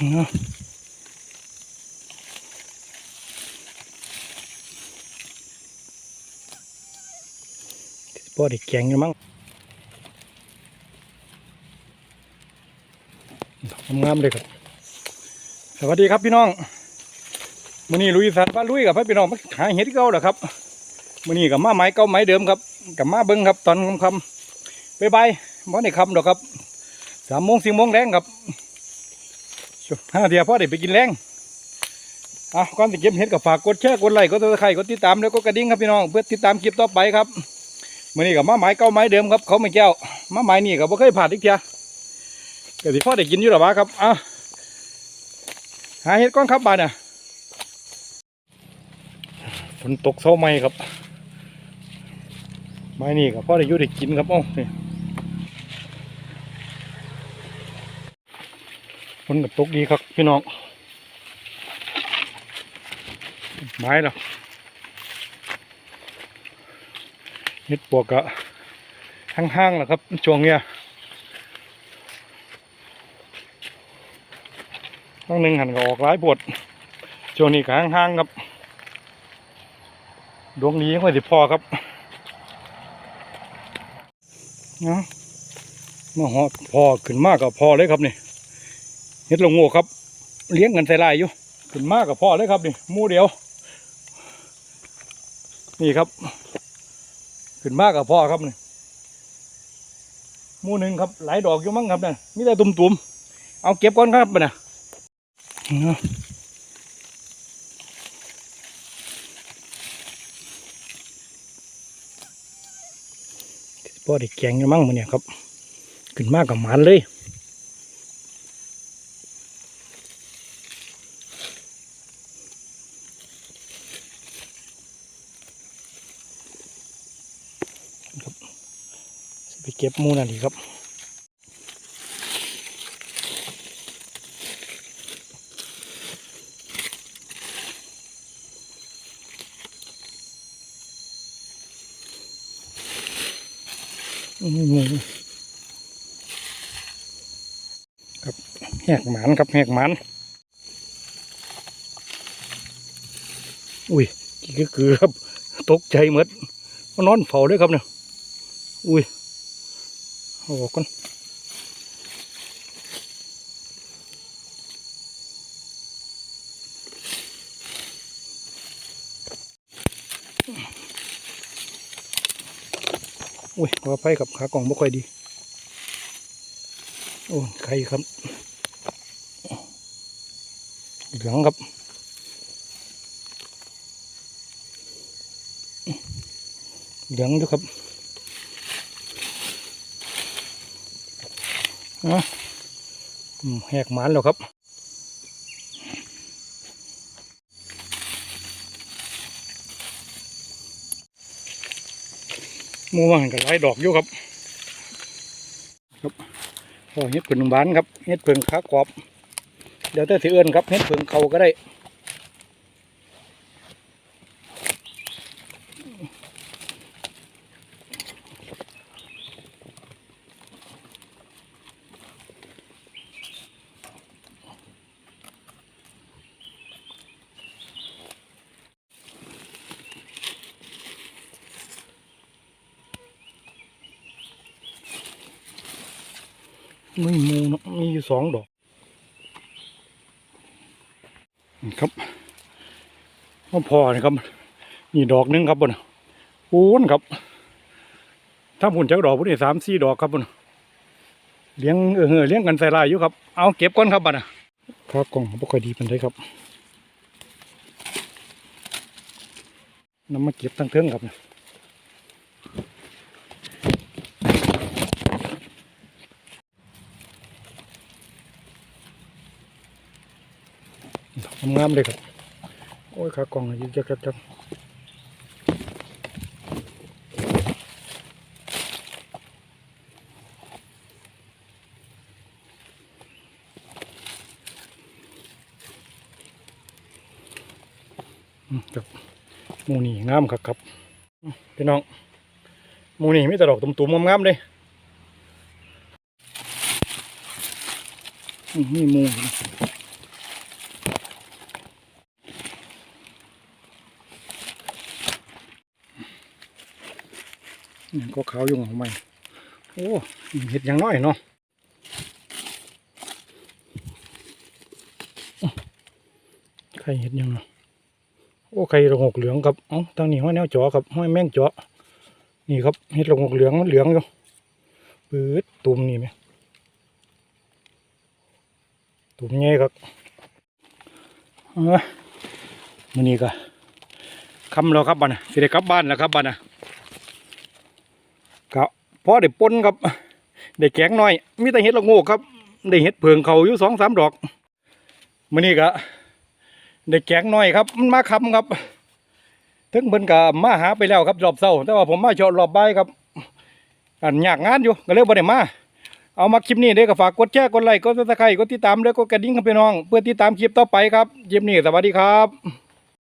เนาะพอได้แกงอยู่มั้งงามๆเลยครับ สวัสดีครับพี่น้องมื้อนี้ลุยสันป้าลุยกับพี่น้องมาหาเห็ดเก่าเหรอครับมื้อนี้กับมาไม้เก่าไม้เดิมครับกับมาเบิ้งครับ ตอนค่ำๆบ๊ายบายบ่ได้คำดอครับสามโมงสี่โมงแรงครับ ห้าเดียวพ่อได้ไปกินแรงอะก่อนจะเก็บเห็ดก็ฝากกดแชร์กดไลค์กดติดตามกดติดตามแล้วก็กระดิ่งครับพี่น้องเพื่อติดตามคลิปต่อไปครับมื้อนี้กับมาไม้เก่าไม้เดิมครับเขาไม่แก้วมาไม้นี่ก็บ่เคยผ่านอีกเทียก็สิพ่อได้กินอยู่หรอวะครับอะหาเห็ดก้อนครับบานน่ะฝนตกเช้าไหมครับไม้นี่ครับพ่อได้อยุได้กินครับโอ้ นก็ตกดีครับพี่น้องไม้แล้วเห็ดปวกกะห้างๆแหละครับช่วงเนี้ยตั้งหนึ่งหันก็ออกหลายปวดช่วงนี้ก็ห่างๆครับ ดวงดียังไม่สิพอครับเนาะมาหอดพอขึ้นมากกับพอเลยครับนี่ เฮ็ดลงโง่ครับ เลี้ยงกันใส่ลายอยู่ขึ้นมากกับพ่อเลยครับนี่มูเดียว นี่ครับ ขึ้นมากกับพ่อครับนี่มูหนึ่งครับหลายดอกอยู่มั้งครับเนี่ยมีแต่ตุ่มๆเอาเก็บก่อนครับไปนะเนาะพอได้แกงอยู่มั่งมันเนี่ยครับ ขึ้นมากกับหมันเลย ครับไปเก็บมูนั่นดีครับอืมครับแหกหมันครับแหกหมันอุ้ยกี่ก็คือครับ ตกใจหมดมานอนเฝ้าเลยครับเนี่ย อุ้ยเอาออกก่อนอุ้ยขออภัยกับขากล่องไม่ค่อยดี โอ้ไข่ครับ เหลืองครับเหลืองด้วยครับ อะแหกหมานแล้วครับมูมันกับหลายดอกอยู่ครับ ครับพอเฮ็ดเผิงบานครับเฮ็ดเผิงขากรอบ เดี๋ยวถ้าสิเอื้อนครับเฮ็ดเผิงเขาก็ได้ ไม่มูเนาะมีอยู่สองดอกนี่ครับก็พอนะครับ นี่ดอกหนึงครับบนปูนครับ ถ้าผุนจากดอกพุ่นี่สามสี่ดอกครับบนเลี้ยงเออเลี้ยงกันใส่ลายอยู่ครับ เอาเก็บก่อนครับบัดนะครับกล่องบ่ค่อยดีเป็นไรครับน้ำมาเก็บตั้งเทิงครับ งามเลยครับ โอ้ยขากล่องยิ่งจักจักจักอืมครับมูนี่งามครับครับพี่น้องมูนี่มีแต่ดอกตุ่มๆงามๆเลยอืมนี่มู ก็ขาวยู่ของใหม่โอ้เห็ดย่างน้อยเนาะไข่เห็ดยังเนาะโอ้ไข่ระงกเหลืองครับเอ้าทางนี้ห้อยแนวจอครับห้อยแม่งจอนี่ครับเห็ดระงกเหลืองมันเหลืองอยู่ปื๊ดตุ่มนี่ไหมตุ่มใหญ่ครับเอ้ยมื้อนี้ก็คำแล้วครับบ้านนะสิได้กลับบ้านแล้วครับบ้านนะ พอได้ปนครับได้แกงหน่อย มีแต่เห็ดละโงกครับ ได้เห็ดเพิงเขาอยู่สองสามดอกมื้อนี้ก็ได้แกงหน่อยครับมันมาคำครับ ถึงเพิ่นก็มาหาไปแล้วครับรอบเช้าแต่ว่าผมมาชอรอบบ่ายครับ อันยากงานอยู่ก็เลยบ่ได้มาเอามาคลิปนี้เด้ก็ฝากกดแชร์กดไลค์กดซับสไครต์กดติดตามแล้วก็กระดิ่งครับพี่น้อง เพื่อติดตามคลิปต่อไปครับคลิปนี้สวัสดีครับ